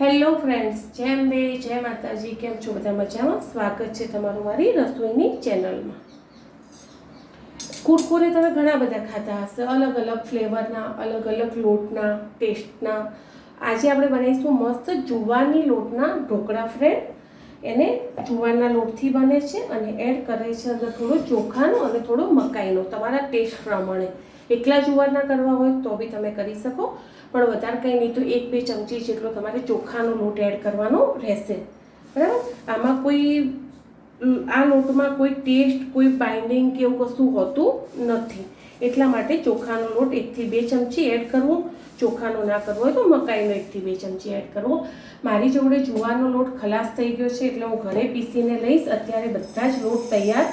Hello friends, જેમ બે જય માતાજી, કેમ છો? બધા મજામાં? સ્વાગત છે તમારું મારી રસોઈની ચેનલમાં. કુરકુરે તમે ઘણા બધા ખાતા હશે. અલગ અલગ ફ્લેવરના, અલગ અલગ લોટના, ટેસ્ટના. આજે આપણે બનાવીશું મસ્ત જુવારની લોટના ઢોકળા ફ્રેન્ડ એને જુવારના લોટથી બને છે અને એડ કરે છે અંદર થોડો ચોખાનો અને થોડો મકાઈનો, તમારા ટેસ્ટ પ્રમાણે. એકલા જુવારના કરવા હોય તો બી તમે કરી શકો, પણ વધારે કંઈ નહીં તો એક બે ચમચી જેટલો તમારે ચોખાનો લોટ એડ કરવાનો રહેશે. બરાબર? આમાં કોઈ આ લોટમાં કોઈ ટેસ્ટ, કોઈ બાઇન્ડિંગ કે એવું કશું હોતું નથી. એટલા માટે ચોખાનો લોટ એકથી બે ચમચી એડ કરવો. ચોખાનો ના કરવો હોય તો મકાઈનો એકથી બે ચમચી એડ કરવો. મારી જોડે જુવારનો લોટ ખલાસ થઈ ગયો છે એટલે હું ઘરે પીસીને લઈશ. અત્યારે બધા જ લોટ તૈયાર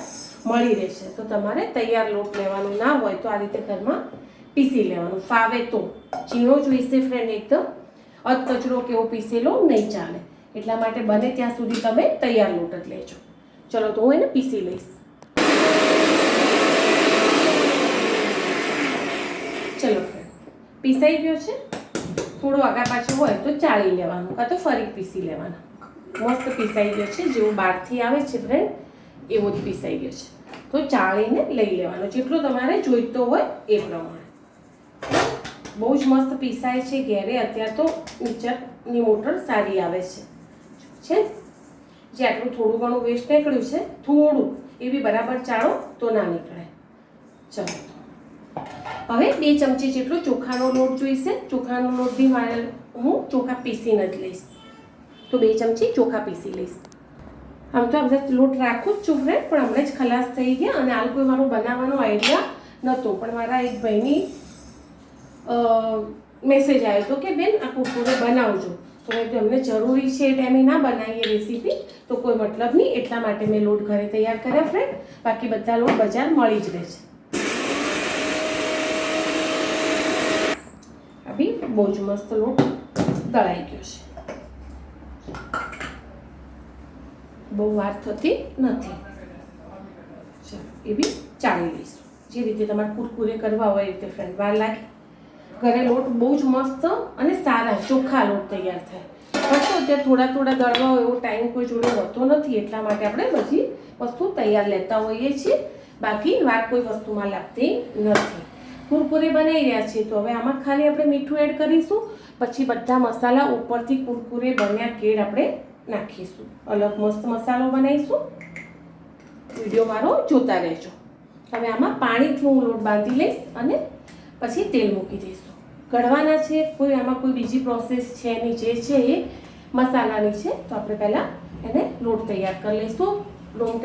મળી રહેશે. તો તમારે તૈયાર લોટ લેવાનો ના હોય તો આ રીતે ઘરમાં પીસી લેવાનું. ફાવે તો. ઝીણો જોઈશે ફ્રેન્ડ એકદમ. અધકચરો કેવો પીસેલો નહીં ચાલે. એટલા માટે બને ત્યાં સુધી તમે તૈયાર લોટ જ લેજો. ચલો તો હું એને પીસી લઈશ. ચલો પીસાઈ ગયો છે. થોડો આગળ પાછું હોય તો ચાળી લેવાનું કાં તો ફરી પીસી લેવાનું. મસ્ત પીસાઈ ગયો છે. જેવું બહારથી આવે છે ફ્રેન્ડ એવો જ પીસાઈ ગયો છે. તો ચાળીને લઈ લેવાનો. જેટલો તમારે જોઈતો હોય એ પ્રમાણે. બહુ જ મસ્ત પીસાય છે ઘેરે. અત્યારે તો મિક્સરની મોટર સારી આવે છે. છે જે આટલું થોડું ઘણું વેસ્ટ નીકળ્યું છે, થોડું, એ બી બરાબર ચાળો તો ના નીકળે. ચલો. હવે બે ચમચી જેટલો ચોખાનો લોટ જોઈશે. ચોખાનો લોટ બી મારે હું ચોખા પીસીને જ લઈશ. તો બે ચમચી ચોખા પીસી લઈશ. આમ તો આ બધા લોટ રાખું જ છું ફ્રેન્ડ પણ હમણાં જ ખલાસ થઈ ગયા અને આ કોઈ મારો બનાવવાનો આઈડિયા નહોતો પણ મારા એક ભાઈની મેસેજ આવ્યો હતો કે, બેન, આ કુરકુરે બનાવજો. તો મેં અમને જરૂરી છે એ ટાઈમે ના બનાવીએ રેસીપી તો કોઈ મતલબ નહીં, એટલા માટે મેં લોટ ઘરે તૈયાર કર્યા ફ્રેન્ડ બાકી બધા લોટ બજાર મળી જ રહે છે આ બી બહુ જ મસ્ત લોટ દળાઈ ગયો છે બહુ વાર થતી નથી ચાલો એ બી ચાળી લઈશું જે રીતે તમારે કુરકુરે કરવા હોય એ રીતે ફ્રેન્ડ વાર લાગે ઘરે લોટ બહુ જ મસ્ત અને સારા ચોખ્ખા લોટ તૈયાર થાય પણ અત્યારે થોડા થોડા દળવા હોય એવો ટાઈમ કોઈ જોડે હોતો નથી એટલા માટે આપણે બધી વસ્તુ તૈયાર લેતા હોઈએ છીએ બાકી વાર કોઈ વસ્તુમાં લાગતી નથી કુરકુરે બનાવી રહ્યા છીએ તો હવે આમાં ખાલી આપણે મીઠું એડ કરીશું, પછી બધા મસાલા ઉપરથી કુરકુરે બન્યા કેળ આપણે નાખીશું. અલગ મસ્ત મસાલો બનાવીશું. વીડિયો મારો જોતા રહેજો. હવે આમાં પાણીથી હું લોટ બાંધી લઈશ અને પછી તેલ મૂકી દઈશું. કઢવાના છે, કોઈ આમાં કોઈ બીજી પ્રોસેસ છે એની જે છે એ મસાલાની છે, તો આપણે પહેલાં એને લોટ તૈયાર કરી લઈશું. લોટ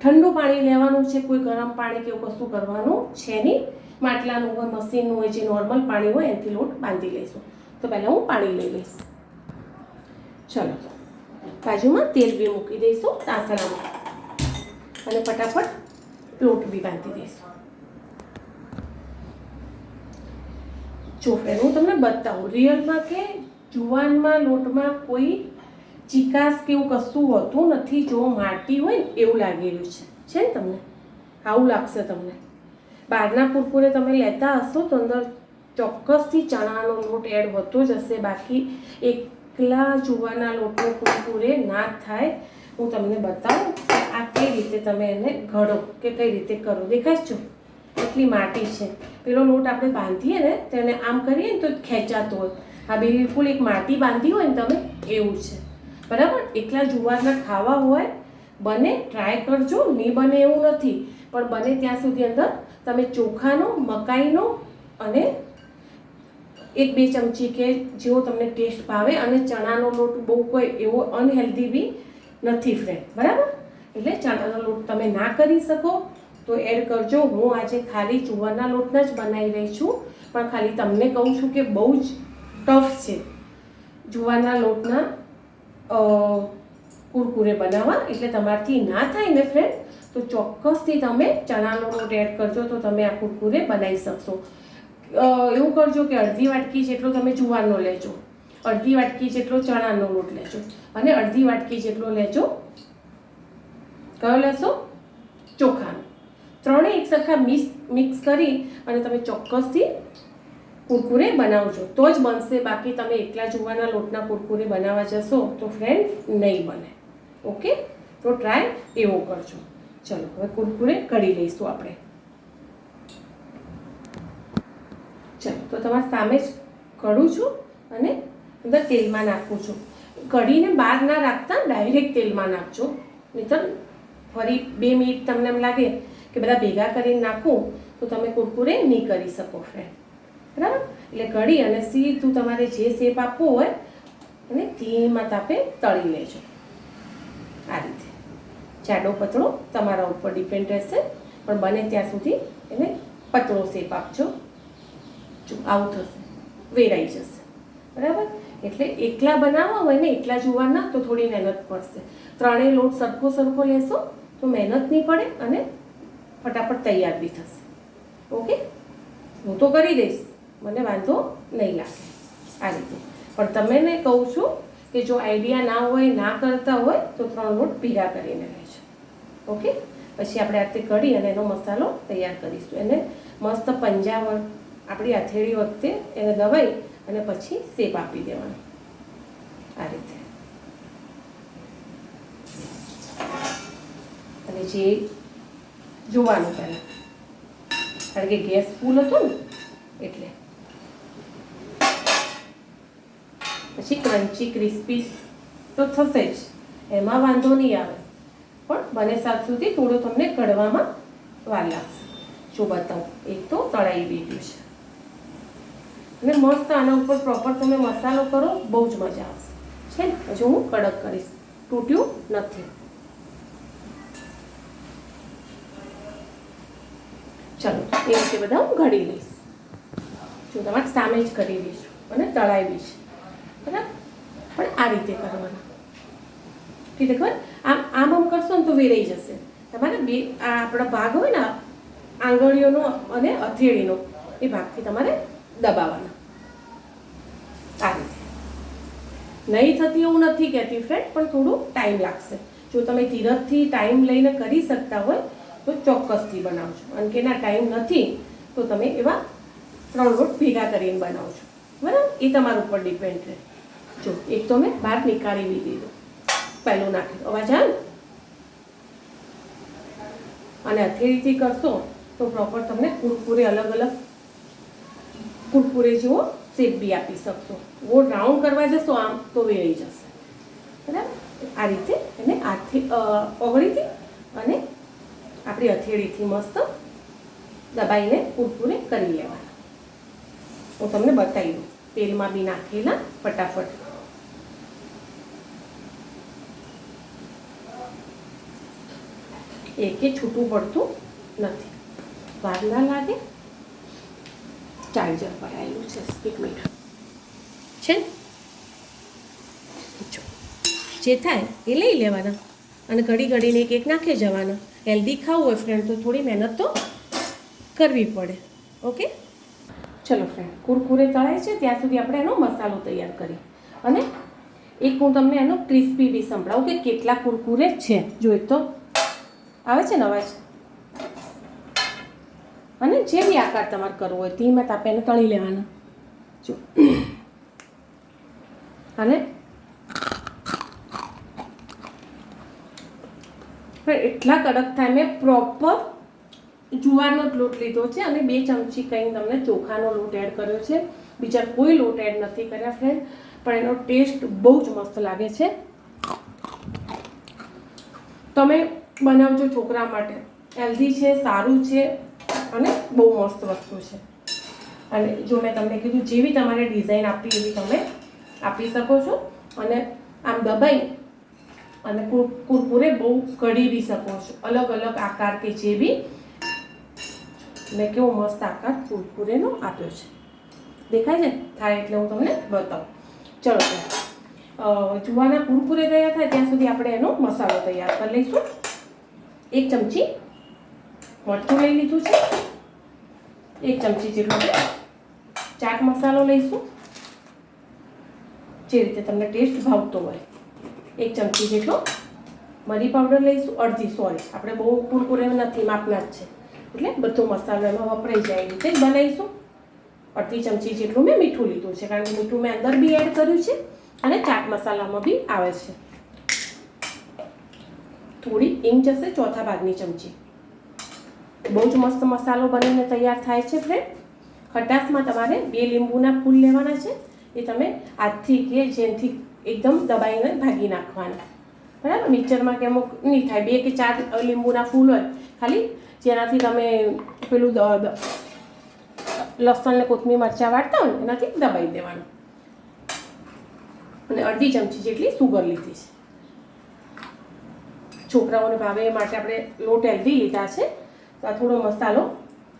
ઠંડુ પાણી લેવાનું છે, કોઈ ગરમ પાણી કે એવું કશું કરવાનું છે નહીં. માટલાનું હોય, મશીનનું હોય, જે નોર્મલ પાણી હોય એનાથી લોટ બાંધી લઈશું. તો પહેલાં હું પાણી લઈ લઈશ. ચલો. બાજુમાં તેલ બી મૂકી દઈશું તાસણામાં અને ફટાફટ લોટ બી બાંધી દઈશું. જો ફ્રેન્ડ હું તમને બતાવું રિયલમાં કે જુવાનમાં, લોટમાં કોઈ ચિકાસ કે એવું કશું હોતું નથી, જો માટી હોય ને, એવું લાગી રહ્યું છે. છે ને તમને? આવું લાગશે તમને. બહારના કુરકુરે તમે લેતા હશો તો અંદર ચોક્કસથી ચણાનો લોટ એડ હોતો જ હશે. બાકી એકલા જુવાના લોટનો કુરકુરે ના થાય. હું તમને બતાવું આ કઈ રીતે તમે એને ઘડો કે કઈ રીતે કરો. દેખાય છો? એટલી માટી છે. પેલો લોટ આપણે બાંધીએ ને તેને આમ કરીએ ને તો ખેંચાતો હોય. હા બિલકુલ એક માટી બાંધી હોય ને તમે, એવું છે. બરાબર? એકલા જુવારના ખાવા હોય, બને ટ્રાય કરજો. નહીં બને એવું નથી. પણ બને ત્યાં સુધી અંદર તમે ચોખાનો, મકાઈનો અને એક બે ચમચી કે જેવો તમને ટેસ્ટ ભાવે અને ચણાનો લોટ બહુ કોઈ એવો અનહેલ્ધી બી નથી ફ્રેન્ડ બરાબર? એટલે ચણાનો લોટ તમે ના કરી શકો. તો એડ કરજો. હું આજે ખાલી જુવારના લોટના જ બનાવી રહી છું. પણ ખાલી તમને કહું છું કે બહુ જ ટફ છે જુવારના લોટના કુરકુરે બનાવવા. એટલે તમારાથી ના થાય ને ફ્રેન્ડ તો ચોક્કસથી તમે ચણાનો લોટ એડ કરજો તો તમે આ કુરકુરે બનાવી શકશો. એવું કરજો કે અડધી વાટકી જેટલો તમે જુવારનો લેજો. અડધી વાટકી જેટલો ચણાનો લોટ લેજો. અને અડધી વાટકી જેટલો લેજો. કયો લેશો? ચોખાનો. ત્રણેય એક સરખા મિક્સ મિક્સ કરી અને તમે ચોક્કસથી કુરકુરે બનાવજો. તો જ બનશે. બાકી તમે એકલા જુવાના લોટના કુરકુરે બનાવવા જશો તો ફ્રેન્ડ નહીં બને. ઓકે તો ટ્રાય એવો કરજો. ચલો, હવે કુરકુરે કરી લઈશું આપણે. ચલો, તો તમારા સામે જ કરું છું અને અંદર તેલમાં નાખું છું. કઢીને બહાર ના રાખતા ડાયરેક્ટ તેલમાં નાખજો. નહીંતર ફરી બે મિનિટ તમને એમ લાગે કે બધા ભેગા કરીને નાખું, તો તમે કુરકુરે નહીં કરી શકો ફ્રેન્ડ બરાબર? એટલે કઢી અને સીધું તમારે જે શેપ આપવો હોય અને ધીમા તાપે તળી લેજો. આ રીતે. જાડો પતળો તમારા ઉપર ડિપેન્ડ રહેશે. પણ બને ત્યાં સુધી એને પતળો શેપ આપજો. જો આવું થશે, વેરાઈ જશે. બરાબર? એટલે એકલા બનાવવા હોય ને, એકલા જોવાના તો થોડી મહેનત પડશે. ત્રણેય લોટ સરખો સરખો લેશો, તો મહેનત નહીં પડે અને ફટાફટ તૈયાર બી થશે. ઓકે? હું તો કરી દઈશ. મને વાંધો નહીં લાગે. આ રીતે. પણ તમે ને કહું છું કે જો આઈડિયા ના હોય, ના કરતા હોય, તો ત્રણ લોટ ભેગા કરીને ઓકે? પછી આપણે આ રીતે કઢી અને એનો મસાલો તૈયાર કરીશું. એને મસ્ત પંજા વર- આપણી હથેળી વખતે એને દબાઈ અને પછી શેપ આપી દેવાનો. આ રીતે. અને જે જોવાનું પહેલાં. કારણ કે ગેસ ફૂલ હતો ને, એટલે. પછી ક્રન્ચી, ક્રિસ્પી તો થશે જ. એમાં વાંધો નહીં આવે. પણ બને સાત સુધી થોડું તમને કડવામાં વાર લાગશે. જો બતાવું, એક તો તળાઈ દીધું છે અને મસ્ત આના ઉપર પ્રોપર તમે મસાલો કરો, બહુ જ મજા આવશે. છે ને? હજુ હું કડક કરીશ. તૂટ્યું નથી. ચલો, એ રીતે બધા હું ઘડી લઈશ. જો તમારે સામે જ કરી દઈશું અને તળાવી છે બરાબર? પણ આ રીતે કરવાના. ઠીક ખબર? આમ આમ આમ કરશો ને તો વેરાઈ જશે. તમારે બે, આ આપણા ભાગ હોય ને આંગળીઓનો અને હથેળીનો, એ ભાગથી તમારે દબાવવાના. આ રીતે. નહીં થતી એવું નથી કહેતી ફ્રેન્ડ પણ થોડું ટાઈમ લાગશે. જો તમે ધીરજથી ટાઈમ લઈને કરી શકતા હોય, તો ચોક્કસથી બનાવજો. અને કે ના ટાઈમ નથી, તો તમે એવા ત્રણ લોટ ભેગા કરીને બનાવજો. બરાબર? એ તમારા ઉપર ડિપેન્ડ રહે. જો, એક તો મેં બહાર નીકાળી દીધો. પહેલું નાખી. અવાજ આવે અને હથેળીથી કરશો તો પ્રોપર તમને કુરકુરે અલગ અલગ કુરકુરે જેવો શેપ બી આપી શકશો. ગોળ રાઉન્ડ કરવા જશો આમ તો વેરાઈ જશે. બરાબર? આ રીતે એને હાથથી ઓગળીથી અને આપણી હથેળીથી મસ્ત દબાઈને કુરકુરે કરી લેવાના. હું તમને બતાવી દઉં. તેલમાં બી નાખેલા, ફટાફટ. એકે છૂટું પડતું નથી. વાર ના લાગે, ચાર્જર આવેલું છે, એક મિનિટ. છે જો થાય એ લઈ લેવાના અને ઘડી ઘડીને એક એક નાખી જવાના. હેલ્ધી ખાવું હોય ફ્રેન્ડ તો થોડી મહેનત તો કરવી પડે. ઓકે? ચલો ફ્રેન્ડ કુરકુરે તળાય છે, ત્યાં સુધી આપણે એનો મસાલો તૈયાર કરીએ અને એક હું તમને એનો ક્રિસ્પી બી સંભળાવું કે કેટલા કુરકુરે છે. જોઈએ તો આવે છે ને અવાજ? અને જે બી આકાર તમારે કરવો હોય, ધીમે તાપે એને તળી લેવાના. જો. અને એટલા કડક થાય, મેં પ્રોપર જુવારનો જ લોટ લીધો છે અને બે ચમચી કંઈ તમને ચોખાનો લોટ એડ કર્યો છે. બીજા કોઈ લોટ એડ નથી કર્યા ફ્રેન્ડ પણ એનો ટેસ્ટ બહુ જ મસ્ત લાગે છે. તમે બનાવજો છોકરા માટે. હેલ્ધી છે, સારું છે અને બહુ મસ્ત વસ્તુ છે. અને જો મેં તમને કીધું જેવી તમારે ડિઝાઇન આપવી એવી તમે આપી શકો છો. અને આમ દબાઈ અને કુર, કુરકુરે બહુ કઢી બી શકો છો. અલગ અલગ આકાર કે જે બી. મેં કેવો મસ્ત આકાર કુરકુરેનો આપ્યો છે. દેખાય છે? થાય એટલે હું તમને બતાવું. ચલો જુવાના કુરકુરે તૈયાર થાય ત્યાં સુધી આપણે એનો મસાલો તૈયાર કરી લઈશું. એક ચમચી મરચું લઈ લીધું છે. એક ચમચી જેટલો ચાટ મસાલો લઈશું. જે રીતે તમને ટેસ્ટ ભાવતો હોય. એક ચમચી જેટલો મરી પાવડર લઈશું. અડધી સોરી આપણે બહુ કુરકુરે નથી, માપના જ છે. એટલે બધો મસાલો એમાં વપરાઈ જાય. એ રીતે બનાવીશું. અડધી ચમચી જેટલું મેં મીઠું લીધું છે. કારણ કે મીઠું મેં અંદર બી એડ કર્યું છે અને ચાટ મસાલામાં બી આવે છે. થોડી ઇંક જશે ચોથા ભાગની ચમચી. બહુ જ મસ્ત મસાલો બનીને તૈયાર થાય છે ફ્રેન્ડ ખટાશમાં તમારે બે લીંબુના ફૂલ લેવાના છે. એ તમે હાથથી કે જેનથી એકદમ દબાઈને ભાગી નાખવાના. બરાબર? મિક્સરમાં કે અમુક નહીં થાય, બે કે ચાર લીંબુના ફૂલ હોય. ખાલી જેનાથી તમે પેલું લસણ ને કોથમીર મરચાં વાટતા હોય એનાથી દબાઈ દેવાનું. અને અડધી ચમચી જેટલી સુગર લીધી છે. છોકરાઓને ભાવે એ માટે આપણે લોટ હેલ્ધી લીધા છે. તો આ થોડો મસાલો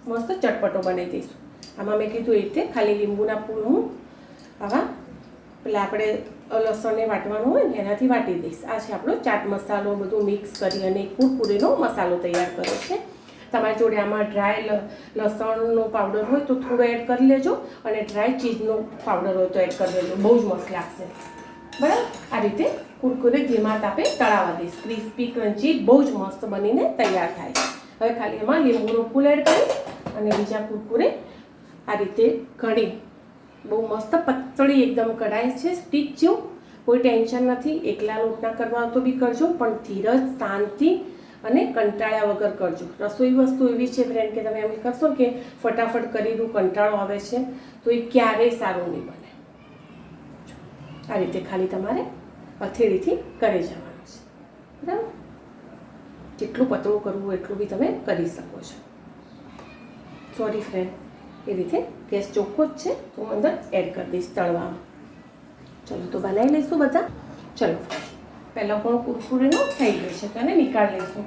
મસ્ત ચટપટો બનાવી દઈશું. આમાં મેં કીધું એ રીતે ખાલી લીંબુના ફૂલ હું આવા પેલા આપણે લસણને વાટવાનું હોય ને એનાથી વાટી દઈશ. આ છે આપણો ચાટ મસાલો, બધું મિક્સ કરી અને કુરકુરીનો મસાલો તૈયાર કર્યો છે. તમારી જોડે આમાં ડ્રાય લસણનો પાવડર હોય તો થોડો એડ કરી લેજો અને ડ્રાય ચીઝનો પાવડર હોય તો એડ કરી લેજો. બહુ જ મસ્ત લાગશે. બરાબર? આ રીતે કુરકુરે ધીમા તાપે તળાવવા દઈશ. ક્રિસ્પી ક્રન્ચી બહુ જ મસ્ત બનીને તૈયાર થાય હવે ખાલી એમાં લીંબુનો ફૂલ એડ કરી અને બીજા કુરકુરે આ રીતે કઢી બહુ મસ્ત પતળી એકદમ કઢાઈ છે, સ્ટીક જેવું. કોઈ ટેન્શન નથી, એકલા લોટના કરવા તો બી કરજો, પણ ધીરજ, શાંતિ અને કંટાળ્યા વગર કરજો. રસોઈ વસ્તુ એવી છે ફ્રેન્ડ કે તમે એમ કરશો કે ફટાફટ કરીનું કંટાળો આવે છે, તો એ ક્યારેય સારું નહીં બને. આ રીતે ખાલી તમારે હથેળીથી કરી જવાનું છે. બરાબર? જેટલું પતળું કરવું એટલું બી તમે કરી શકો છો. સોરી ફ્રેન્ડ એ રીતે ગેસ ચોખ્ખો જ છે, તો હું અંદર એડ કરી દઈશ તળવામાં. ચલો, તો બનાવી લઈશું બધા. ચલો, પહેલાં પણ કુરકુરેનો થઈ ગયો છે, તો એને નીકાળી લઈશું.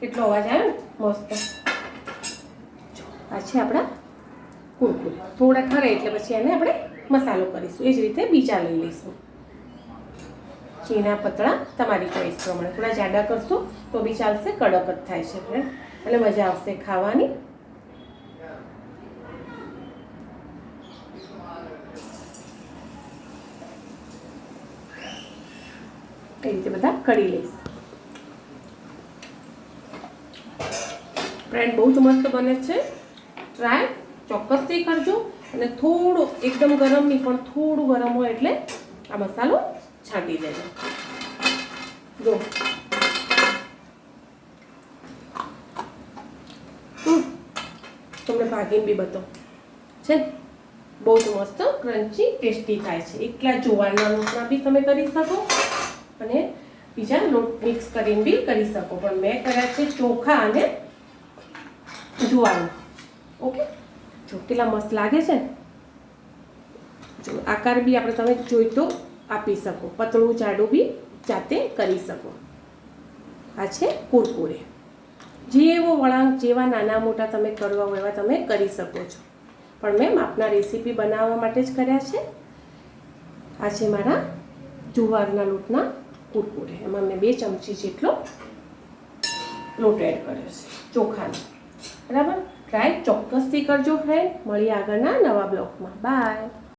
કેટલો અવાજ આવ્યો મસ્ત. આ છે આપણા કુરકુરે. થોડા ખરે એટલે પછી એને આપણે મસાલો કરીશું. એ જ રીતે બીજા લઈ લઈશું. ચીના પતળા તમારી ચોઈસ પ્રમાણે. થોડા જાડા કરશો તો બી ચાલશે, કડક જ થાય છે એટલે મજા આવશે ખાવાની. એ રીતે બધા કરી લઈશ. ફ્રેન્ડ બહુ જ મસ્ત બને છે. ટ્રાય ચોક્કસથી કરજો. અને થોડું, એકદમ ગરમ નહીં, પણ થોડું ગરમ હોય એટલે આ મસાલો છાંટી દેજો. જો. તમને ભાગીને બી બતાવો. છે બહુ જ મસ્ત ક્રન્ચી ટેસ્ટી થાય છે. એકલા જુવારના લોટના બી તમે કરી શકો અને બીજા લોટ મિક્સ કરીને બી કરી શકો. પણ મેં કર્યા છે ચોખા અને જુવારના. ઓકે? જો, કેટલા મસ્ત લાગે છે ને? જો, આકાર બી આપણે તમે જોઈ તો આપી શકો. પતળું જાડું બી જાતે કરી શકો. આ છે કુરકુરે. જેવો વળાંક, જેવા નાના મોટા તમે કરવા હોય એવા તમે કરી શકો છો. પણ મેં આપના રેસીપી બનાવવા માટે જ કર્યા છે. આ છે મારા જુવારના લોટના કુરકુરે. એમાં મેં બે ચમચી જેટલો લોટ એડ કર્યો છે, ચોખાનો. બરાબર? ટ્રાય ચોક્કસથી કરજો ફ્રેન્ડ મળીએ આગળના નવા બ્લોગમાં. બાય.